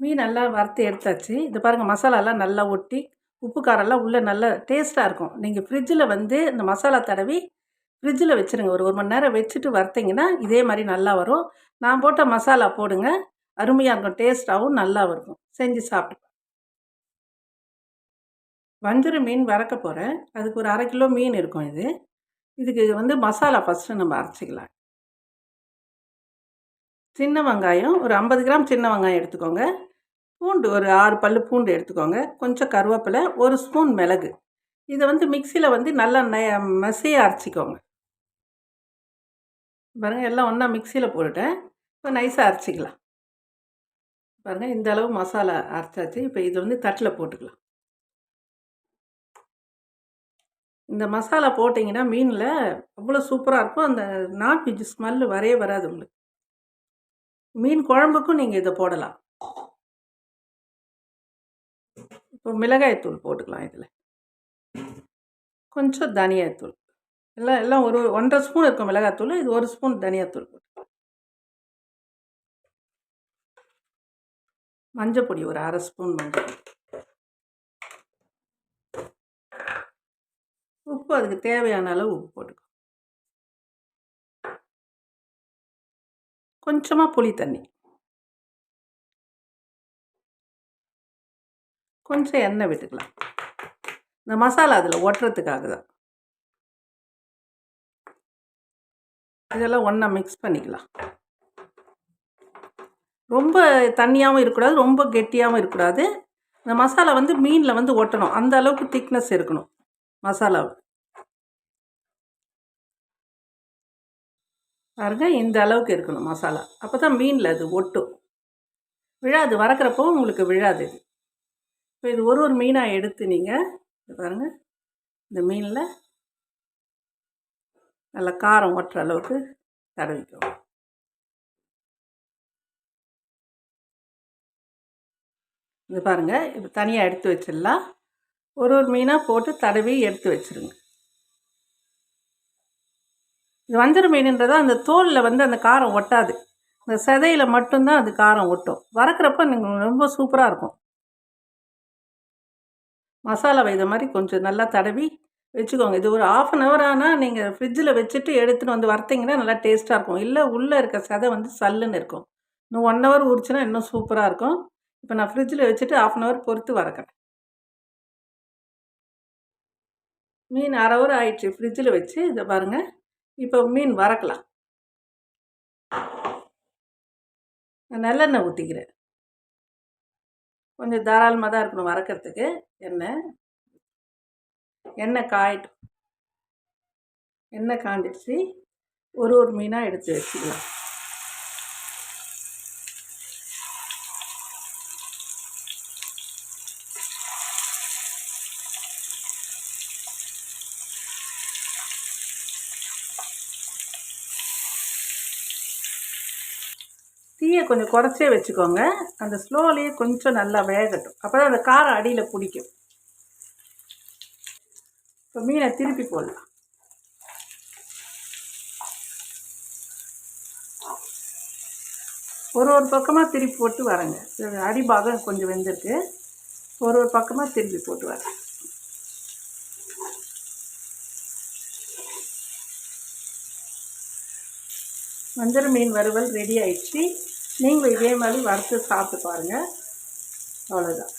மீன் நல்லா வறுத்து எடுத்தாச்சு. இது பாருங்கள் மசாலாலாம் நல்லா ஒட்டி உப்பு காரெல்லாம் உள்ளே நல்லா டேஸ்ட்டாக இருக்கும். நீங்கள் ஃப்ரிட்ஜில் வந்து இந்த மசாலா தடவி ஃப்ரிட்ஜில் வச்சுருங்க. ஒரு ஒரு மணி நேரம் வச்சுட்டு வறுத்தீங்கன்னா இதே மாதிரி நல்லா வரும். நான் போட்ட மசாலா போடுங்க. அருமையாக இருக்கும். டேஸ்ட்டாகவும் நல்லா இருக்கும். செஞ்சு சாப்பிட்டு வஞ்சரம் மீன் வறக்க போகிறேன் அதுக்கு ஒரு அரை கிலோ மீன் இருக்கும் இது. இதுக்கு வந்து மசாலா ஃபஸ்ட்டு நம்ம அரைச்சிக்கலாம். சின்ன வெங்காயம் ஒரு ஐம்பது கிராம் சின்ன வெங்காயம் எடுத்துக்கோங்க. பூண்டு ஒரு ஆறு பல் பூண்டு எடுத்துக்கோங்க. கொஞ்சம் கருவேப்பிலை ஒரு ஸ்பூன் மிளகு. இதை வந்து மிக்சியில் வந்து நல்லா ந மசியாக அரைச்சிக்கோங்க. பாருங்கள் எல்லாம் ஒன்றா மிக்சியில் போட்டுட்டேன். இப்போ நைஸாக அரைச்சிக்கலாம். பாருங்கள் இந்த அளவு மசாலா அரைச்சாச்சு. இப்போ இதை வந்து தட்டில் போட்டுக்கலாம். இந்த மசாலா போட்டிங்கன்னா மீனில் அவ்வளோ சூப்பராக இருக்கும். அந்த நான்வெஜ் ஸ்மெல்லு வரவே வராது உங்களுக்கு. மீன் குழம்புக்கும் நீங்கள் இதை போடலாம். இப்போ மிளகாய்த்தூள் போட்டுக்கலாம் இதில். கொஞ்சம் தனியாத்தூள் எல்லாம் எல்லாம் ஒரு ஒன்றரை ஸ்பூன் இருக்கும் மிளகாத்தூள் இது ஒரு ஸ்பூன் தனியாத்தூள் போட்டுக்கலாம். மஞ்சள் பொடி ஒரு அரை ஸ்பூன் மஞ்சள் உப்பு அதுக்கு தேவையான அளவு உப்பு போட்டுக்கோ கொஞ்சமாக புளி தண்ணி. கொஞ்சம் எண்ணெய் விட்டுக்கலாம். இந்த மசாலா அதில் ஒட்டுறதுக்காக தான். இதெல்லாம் ஒன்றா மிக்ஸ் பண்ணிக்கலாம். ரொம்ப தண்ணியாகவும் இருக்கக்கூடாது ரொம்ப கெட்டியாகவும் இருக்கக்கூடாது. இந்த மசாலா வந்து மீனில் வந்து ஒட்டணும். அந்த அளவுக்கு திக்னஸ் இருக்கணும் மசாலா பாருங்க இந்த அளவுக்கு இருக்கணும் மசாலா. அப்போ தான் மீனில் அது ஒட்டும். விழாது வறக்கிறப்போ உங்களுக்கு விழாது இது. இப்போ இது ஒரு ஒரு மீனாக எடுத்து நீங்கள் பாருங்கள் இந்த மீனில் நல்லா காரம் ஒட்டுற அளவுக்கு தடவிக்கும் இது பாருங்கள் இப்போ தனியாக எடுத்து வச்சிடலாம். ஒரு ஒரு மீனாக போட்டு தடவி எடுத்து வச்சுருங்க. இது வஞ்சர மீனுன்றதா அந்த தோலில் வந்து அந்த காரம் ஒட்டாது. இந்த சதையில் மட்டும்தான் அது காரம் ஒட்டும். வறக்கிறப்ப நீங்கள் ரொம்ப சூப்பராக இருக்கும். மசாலாவை இதை மாதிரி கொஞ்சம் நல்லா தடவி வச்சுக்கோங்க. இது ஒரு ஆஃப் அன் ஹவர் ஆனால் நீங்கள் ஃப்ரிட்ஜில் வச்சுட்டு எடுத்துகிட்டு வந்து வறுத்தீங்கன்னா நல்லா டேஸ்ட்டாக இருக்கும். இல்லை உள்ளே இருக்க சதை வந்து சல்லுன்னு இருக்கும். இன்னும் ஒன் ஹவர் ஊறிச்சுன்னா இன்னும் சூப்பராக இருக்கும். இப்போ நான் ஃப்ரிட்ஜில் வச்சுட்டு ஆஃப் அன் ஹவர் பொறுத்து வறக்கிறேன். மீன் அரை ஹவர் ஆயிடுச்சு. ஃப்ரிட்ஜில் வச்சு இதை பாருங்கள் இப்போ மீன் வறக்கலாம். நல்லெண்ணெய் ஊற்றிக்கிறேன் கொஞ்சம் தாராளமாக தான் இருக்கணும் வறக்கிறதுக்கு. எண்ணெய் எண்ணெய் காயட்டும் எண்ணெய் காண்டிடுச்சு ஒரு ஒரு மீனாக எடுத்து வச்சுக்கலாம். தீயை கொஞ்சம் குறைச்சே வச்சுக்கோங்க. அந்த ஸ்லோலேயே கொஞ்சம் நல்லா வேகட்டும். அப்போ தான் அந்த காரம் அடியில் பிடிக்கும். இப்போ மீனை திருப்பி போடலாம். ஒரு ஒரு பக்கமாக திருப்பி போட்டு வரேங்க. அடிபாகம் கொஞ்சம் வெந்திருக்கு. ஒரு ஒரு பக்கமாக திருப்பி போட்டு வரேன். வஞ்சர மீன் வறுவல் ரெடி ஆயிடுச்சு. நீங்களும் இதே மாதிரி வறுத்து சாப்பிட்டு பாருங்கள் அவ்வளோதான்